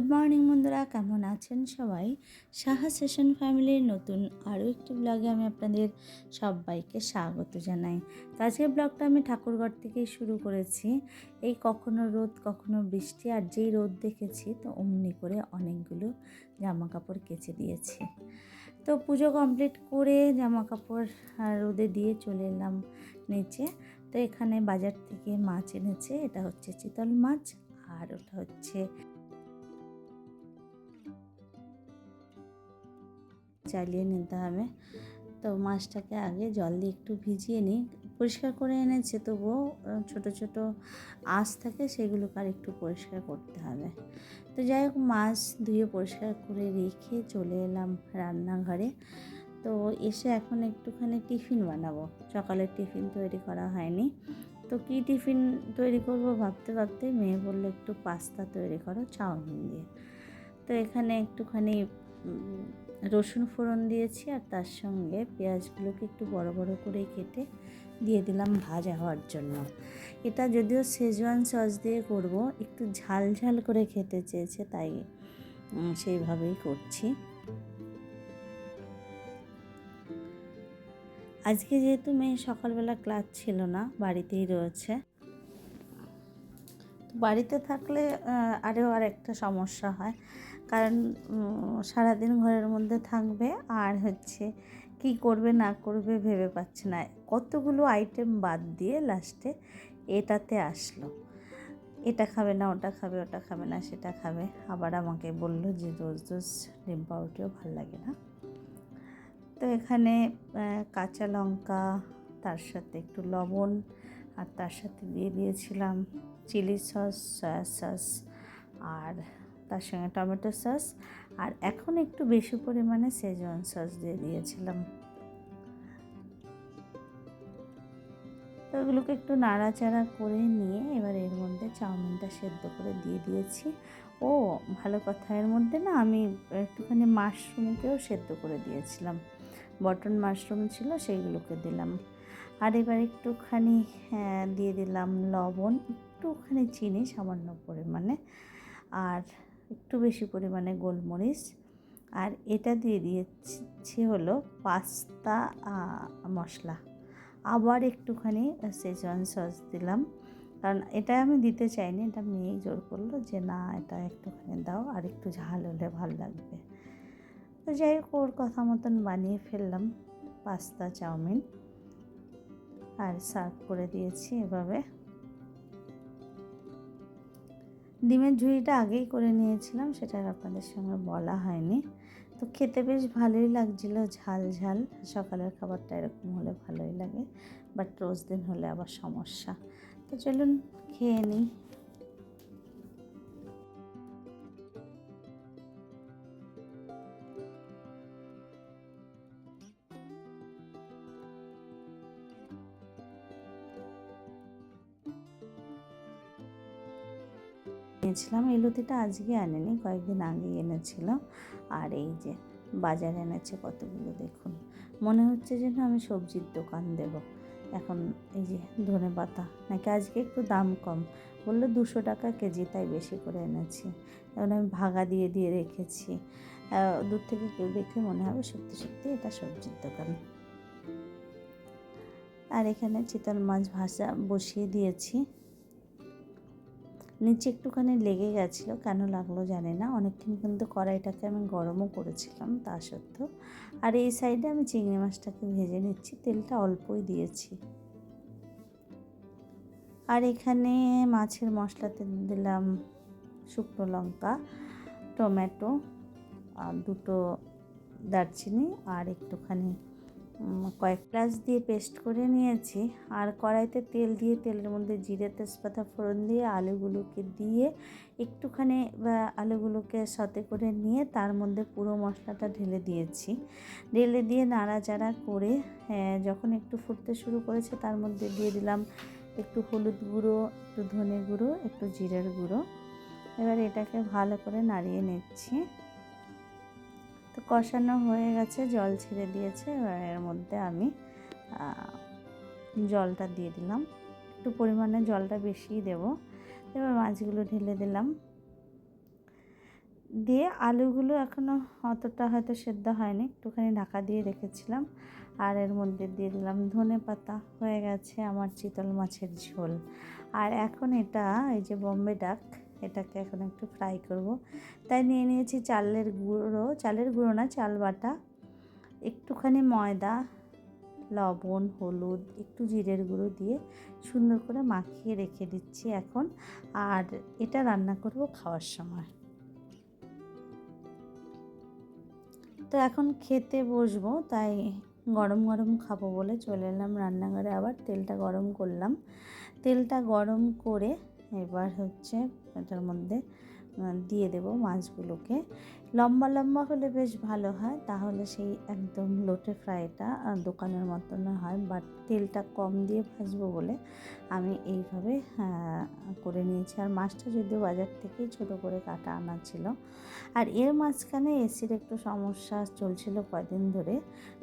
Good morning বন্ধুরা, কেমন আছেন সবাই? সাহা সেশন ফ্যামিলির নতুন আরও একটি ব্লগে আমি আপনাদের সবাইকে স্বাগত জানাই। তো আজকের ব্লগটা আমি ঠাকুরঘর থেকেই শুরু করেছি। এই কখনো রোদ, কখনো বৃষ্টি, আর যেই রোদ দেখেছি, তো অমনি করে অনেকগুলো জামা কাপড় কেচে দিয়েছি। তো পুজো কমপ্লিট করে জামা কাপড় রোদে দিয়ে চলে এলাম নিচে। তো এখানে বাজার থেকে মাছ এনেছে, এটা হচ্ছে চিতল মাছ, আর ওটা হচ্ছে চালিয়ে নিতে হবে। তো মাছটাকে আগে জল দিয়ে একটু ভিজিয়ে নিই। পরিষ্কার করে এনেছে, তবুও ছোট ছোট আঁশ থাকে সেগুলোকে আর একটু পরিষ্কার করতে হবে। তো যাই হোক, মাছ ধুয়ে পরিষ্কার করে রেখে চলে এলাম রান্নাঘরে। তো এসে এখন একটুখানি টিফিন বানাবো। সকালের টিফিন তৈরি করা হয়নি। তো কী টিফিন তৈরি করব ভাবতে ভাবতে মেয়ে বলল, একটু পাস্তা তৈরি করো, চাউমিন দিয়ে। তো এখানে একটুখানি রসুন ফোড়ন দিয়েছি আর তার সঙ্গে পেঁয়াজগুলোকে একটু বড় বড় করে কেটে দিয়ে দিলাম ভাজা হওয়ার জন্য। এটা যদিও শেজওয়ান সস দিয়ে করব, একটু ঝাল ঝাল করে খেতে চেয়েছে, তাই সেইভাবেই করছি। আজকে যেহেতু মেয়ে সকালবেলা ক্লাস ছিল না, বাড়িতেই রয়েছে। বাড়িতে থাকলে আরও আর একটা সমস্যা হয়। কারণ সারাদিন ঘরের মধ্যে থাকবে আর হচ্ছে কি করবে, না করবে ভেবে পাচ্ছে না। কতগুলো আইটেম বাদ দিয়ে লাস্টে এটাতে আসলো। এটা খাবে না, ওটা খাবে ওটা খাবে না, সেটা খাবে। আবার আমাকে বলল যে, রোজ রোজ ডিম পাউরুটিও ভালো লাগে না। তো এখানে কাঁচা লঙ্কা, তার সাথে একটু লবণ, আর তার সাথে দিয়ে দিয়েছিলাম চিলি সস, সয়া সস, আর তার সঙ্গে টমেটো সস আর এখন একটু বেশি পরিমাণে সেজওয়ান সস দিয়ে দিয়েছিলাম। তো ওগুলোকে একটু নাড়াচাড়া করে নিয়ে এবার এর মধ্যে চাউমিনটা সেদ্ধ করে দিয়ে দিয়েছি। ও ভালো কথা এর মধ্যে না আমি একটুখানি মাশরুমকেও সেদ্ধ করে দিয়েছিলাম। বটন মাশরুম ছিল সেইগুলোকে দিলাম। আর এবার একটুখানি হ্যাঁ, দিয়ে দিলাম লবণ একটুখানি চিনি সামান্য পরিমাণে। আর একটু বেশি পরিমাণে গোলমরিচ। আর এটা দিয়ে দিয়েছি হলো পাস্তা মশলা। আবার একটুখানি সেজওয়ান সস দিলাম। কারণ এটা আমি দিতে চাইনি, এটা মেয়েই জোর করল যে, না, এটা একটুখানি দাও আর একটু ঝাল হলে ভালো লাগবে। তো যাই হোক, ওর কথা মতন বানিয়ে ফেললাম পাস্তা, চাউমিন। আর সার্ভ করে দিয়েছি এভাবে। ডিমের ঝুড়িটা আগেই করে নিয়েছিলাম, সেটা আপনাদের সঙ্গে বলা হয়নি। তো খেতে বেশ ভালোই লাগছিল, ঝাল ঝাল। সকালের খাবারটা এরকম হলে ভালোই লাগে, বাট রোজ দিন হলে আবার সমস্যা। তো চলুন, খেয়ে নিই। নিয়েছিলাম এই লতিটা আজকে আনেনি, কয়েকদিন আগেই এনেছিল। আর এই যে বাজার এনেছে কতগুলো দেখুন। মনে হচ্ছে যেন আমি সবজির দোকান দেব। এখন এই যে ধনে পাতা, নাকি আজকে একটু দাম কম। বলল দুশো টাকা কেজি, তাই বেশি করে এনেছি। এখন আমি ভাগা দিয়ে দিয়ে রেখেছি। দূর থেকে কেউ দেখলে মনে হবে সত্যি সত্যি এটা সবজির দোকান। আর এখানে চিতল মাছ ভাজা বসিয়ে দিয়েছি। নিচে একটুখানি লেগে গেছিল, কেন লাগল জানি না। অনেকক্ষণ কিন্তু কড়াইটাকে আমি গরমও করেছিলাম, তা সত্ত্বেও। আর এই সাইডে আমি চিংড়ি মাছটাকে ভেজে নিচ্ছি, তেলটা অল্পই দিয়েছি। আর এখানে মাছের মশলাতে দিলাম শুকনো লঙ্কা, টমেটো, আর দুটো দারচিনি, আর একটুখানি কয়েক গ্লাস দিয়ে পেস্ট করে নিয়েছি। আর কড়াইতে তেল দিয়ে, তেলের মধ্যে জিরে তেজপাতা ফোড়ন দিয়ে, আলুগুলোকে দিয়ে একটুখানি আলুগুলোকে সতে করে নিয়ে তার মধ্যে পুরো মশলাটা ঢেলে দিয়েছি। ঢেলে দিয়ে নাড়াচাড়া করে যখন একটু ফুটতে শুরু করেছে তার মধ্যে দিয়ে দিলাম একটু হলুদ গুঁড়ো, একটু ধনে গুঁড়ো, একটু জিরের গুঁড়ো। এবার এটাকে ভালো করে নাড়িয়ে নিচ্ছি। কষানো হয়ে গেছে, জল ছেড়ে দিয়েছে, এবার এর মধ্যে আমি জলটা দিয়ে দিলাম। একটু পরিমাণে জলটা বেশিই দেব। এবার মাছগুলো ঢেলে দিলাম। দিয়ে আলুগুলো এখনও অতটা হয়তো সেদ্ধ হয়নি, একটুখানি ঢাকা দিয়ে রেখেছিলাম। আর এর মধ্যে দিয়ে দিলাম ধনে পাতা, হয়ে গেছে আমার চিতল মাছের ঝোল। আর এখন এটা, এই যে বম্বে ডাক এটাকে এখন একটু ফ্রাই করব। তাই নিয়ে নিয়েছি চালের গুঁড়ো চালের গুঁড়ো না, চাল বাটা, একটুখানি ময়দা, লবণ, হলুদ, একটু জিরের গুঁড়ো দিয়ে সুন্দর করে মাখিয়ে রেখে দিচ্ছি এখন। আর এটা রান্না করব খাওয়ার সময়। তো এখন খেতে বসবো, তাই গরম গরম খাব বলে চলে এলাম রান্নাঘরে। আবার তেলটা গরম করলাম। তেলটা গরম করে এবার হচ্ছে এটার মধ্যে দিয়ে দেব মাছগুলোকে। লম্বা লম্বা হলে বেশ ভালো হয়, তাহলে সেই একদম লোটে ফ্রাইটা দোকানের মতন হয় বাট তেলটা কম দিয়ে ভাজবো বলে আমি এইভাবে করে নিয়েছি। আর মাছটা যদিও বাজার থেকেই ছোট করে কাটা আনা ছিল। আর এর মাঝখানে এসির একটু সমস্যা চলছিল কয়দিন ধরে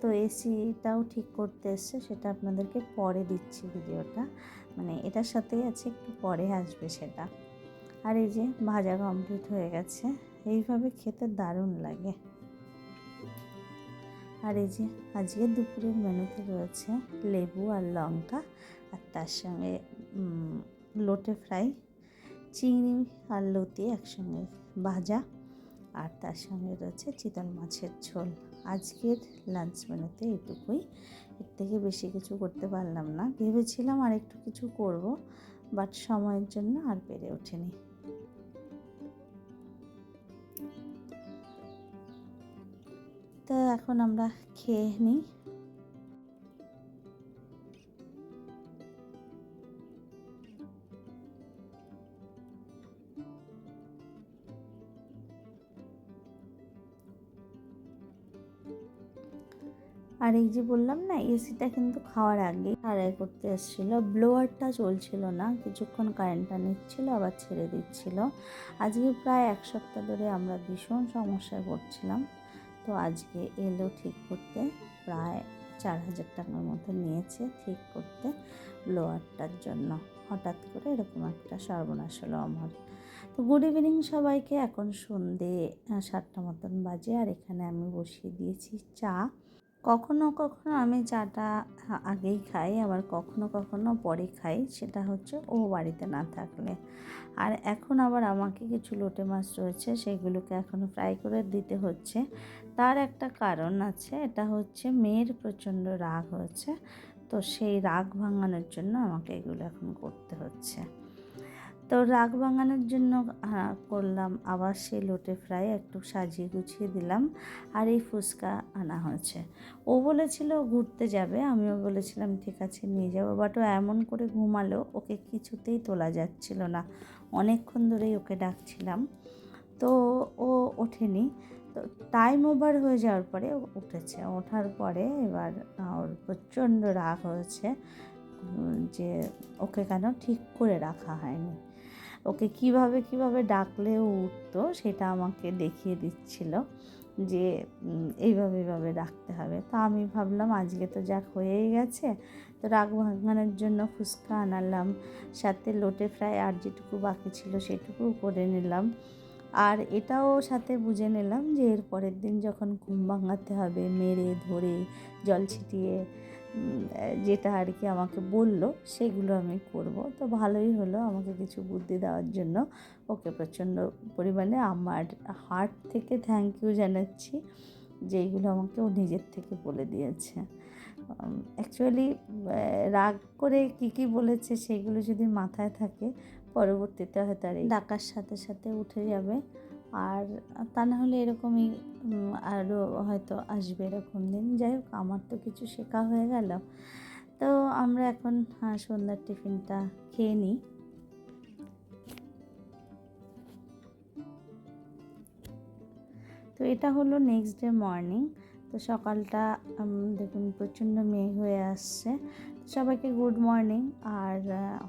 তো এসিটাও ঠিক করতে এসছে, সেটা আপনাদেরকে পরে দিচ্ছি ভিডিওটা। মানে এটার সাথেই আছে, একটু পরে আসবে সেটা। আর এই যে ভাজা কমপ্লিট হয়ে গেছে, এইভাবে খেতে দারুণ লাগে। আর এই যে আজকে দুপুরের মেনুতে রয়েছে লেবু আর লঙ্কা, আর তার সঙ্গে লোটে ফ্রাই, চিংড়ি আর লতি একসঙ্গে ভাজা, আর তার সঙ্গে রয়েছে চিতল মাছের ঝোল। আজকের লাঞ্চ মেনুতে এটুকুই। এর থেকে বেশি কিছু করতে পারলাম না। ভেবেছিলাম আর একটু কিছু করব বাট সময়ের জন্য আর পেরে ওঠেনি। তো এখন আমরা খেয়ে নিই। আর এই যে বললাম না এসিটা কিন্তু খাওয়ার আগে আড়াই করতে এসেছিল। ব্লোয়ারটা চলছিল না, কিছুক্ষণ কারেন্টটা নিচ্ছিল, আবার ছেড়ে দিচ্ছিল। আজকে প্রায় এক সপ্তাহ ধরে আমরা ভীষণ সমস্যায় পড়ছিলাম। তো আজকে এলো ঠিক করতে, প্রায় চার হাজার টাকার মতো নিয়েছে ঠিক করতে ব্লোয়ারটার জন্য। হঠাৎ করে এরকম একটা সর্বনাশ হলো আমার। তো গুড ইভিনিং সবাইকে, এখন সন্ধে সাতটা মতন বাজে। আর এখানে আমি বসিয়ে দিয়েছি চা। কখনো কখনো আমি চাটা আগেই খাই, আবার কখনো কখনো পরে খাই, সেটা হচ্ছে ও বাড়িতে না থাকলে। আর এখন আবার আমাকে কিছু লোটে মাছ রয়েছে, সেগুলোকে এখনও ফ্রাই করে দিতে হচ্ছে। তার একটা কারণ আছে, এটা হচ্ছে মেয়ের প্রচণ্ড রাগ হয়েছে তো সেই রাগ ভাঙানোর জন্য আমাকে এগুলো এখন করতে হচ্ছে। তো রাগ বাঙানোর জন্য করলাম। আবার সেই লোটে ফ্রাই একটু সাজিয়ে গুছিয়ে দিলাম আর এই ফুচকা আনা হয়েছে। ও বলেছিল, ঘুরতে যাবে। আমিও বলেছিলাম, ঠিক আছে, নিয়ে যাব। বাট ও এমন করে ঘুমালো, ওকে কিছুতেই তোলা যাচ্ছিল না। অনেকক্ষণ ধরেই ওকে ডাকছিলাম। তো ও ওঠেনি। তো টাইম ওভার হয়ে যাওয়ার পরে উঠেছে। ওঠার পরে এবার ওর প্রচণ্ড রাগ হয়েছে যে ওকে কেন ঠিক করে রাখা হয়নি। ওকে কীভাবে কীভাবে ডাকলে ও উঠতো সেটা আমাকে দেখিয়ে দিচ্ছিল যে এইভাবে এইভাবে রাখতে হবে। তো আমি ভাবলাম, আজকে তো যাক হয়েই গেছে। তো রাগ ভাঙানোর জন্য ফুচকা আনালাম, সাথে লোটে ফ্রাই আর যেটুকু বাকি ছিল সেটুকু করে নিলাম। আর এটাও সাথে বুঝে নিলাম যে, এর পরের দিন যখন ঘুম ভাঙাতে হবে, মেরে, ধরে, জল ছিটিয়ে যেটা আর কি আমাকে বলল, সেগুলো আমি করব। তো ভালোই হলো আমাকে কিছু বুদ্ধি দেওয়ার জন্য। ওকে প্রচণ্ড পরিমাণে আমার হার্ট থেকে থ্যাংক ইউ জানাচ্ছি, যে এইগুলো আমাকে ও নিজের থেকে বলে দিয়েছে। অ্যাকচুয়ালি রাগ করে কী কী বলেছে সেগুলো যদি মাথায় থাকে, পরবর্তীতে হয়তো আর ডাকার সাথে সাথে উঠে যাবে। আর তা না হলে এরকমই আরও হয়তো আসবে এরকম দিন। যাই হোক, আমার তো কিছু শেখা হয়ে গেল। তো আমরা এখন সন্ধ্যার টিফিনটা খেয়ে নিই। তো এটা হলো নেক্সট ডে মর্নিং তো সকালটা দেখুন, প্রচণ্ড মেঘ হয়ে আসছে। সবাইকে গুড মর্নিং। আর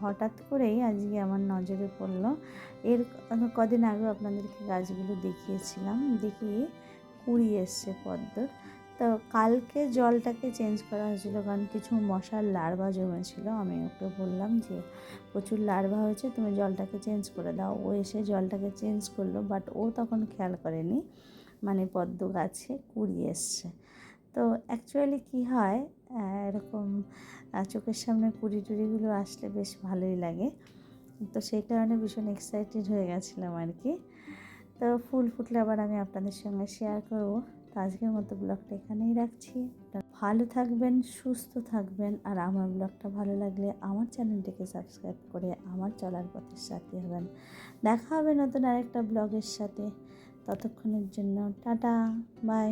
হঠাৎ করেই আজকে আমার নজরে পড়ল, এর কদিন আগেও আপনাদেরকে গাছগুলো দেখিয়েছিলাম, দেখিয়ে কুড়ি এসছে পদ্মর। তো কালকে জলটাকে চেঞ্জ করা হয়েছিল, কারণ কিছু মশার লার্ভা জমেছিল। আমি ওকে বললাম যে, প্রচুর লার্ভা হয়েছে, তুমি জলটাকে চেঞ্জ করে দাও। ও এসে জলটাকে চেঞ্জ করল বাট ও তখন খেয়াল করেনি। মানে পদ্ম গাছে কুড়ি এসছে। তো অ্যাকচুয়ালি কী হয় এরকম চোখের সামনে কুড়ি টুড়িগুলো আসলে বেশ ভালোই লাগে। তো সেই কারণে ভীষণ এক্সাইটেড হয়ে গেছিলাম আর কি তো ফুল ফুটলে আবার আমি আপনাদের সঙ্গে শেয়ার করব। তো আজকের মতো ব্লগটা এখানেই রাখছি। ভালো থাকবেন, সুস্থ থাকবেন, আর আমার ব্লগটা ভালো লাগলে আমার চ্যানেলটিকে সাবস্ক্রাইব করে আমার চলার পথের সাথে হবেন দেখা হবে নতুন আরেকটা ব্লগের সাথে। ততক্ষণের জন্য টাটা বাই।